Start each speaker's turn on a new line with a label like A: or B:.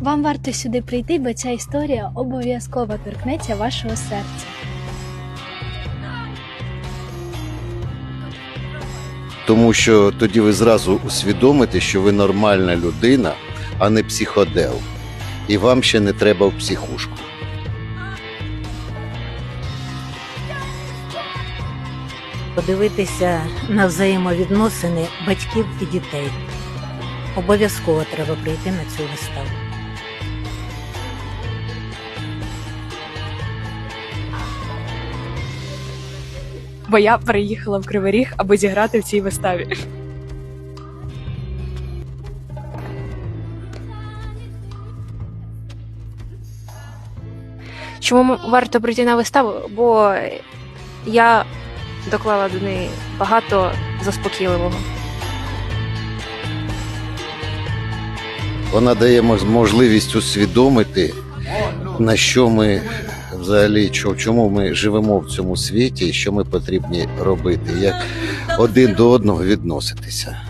A: Вам варто сюди прийти, бо ця історія обов'язково торкнеться вашого серця.
B: Тому що тоді ви зразу усвідомите, що ви нормальна людина, а не психодел. І вам ще не треба в психушку.
C: подивитися на взаємовідносини батьків і дітей. Обов'язково треба прийти на цю виставу.
D: Бо я переїхала в Кривий Ріг, аби зіграти в цій виставі.
E: Чому варто прийти на виставу? Бо я доклала до неї багато заспокійливого.
B: Вона дає можливість усвідомити, на що ми взагалі, чо- чому ми живемо в цьому світі і що ми потрібні робити, як один до одного відноситися.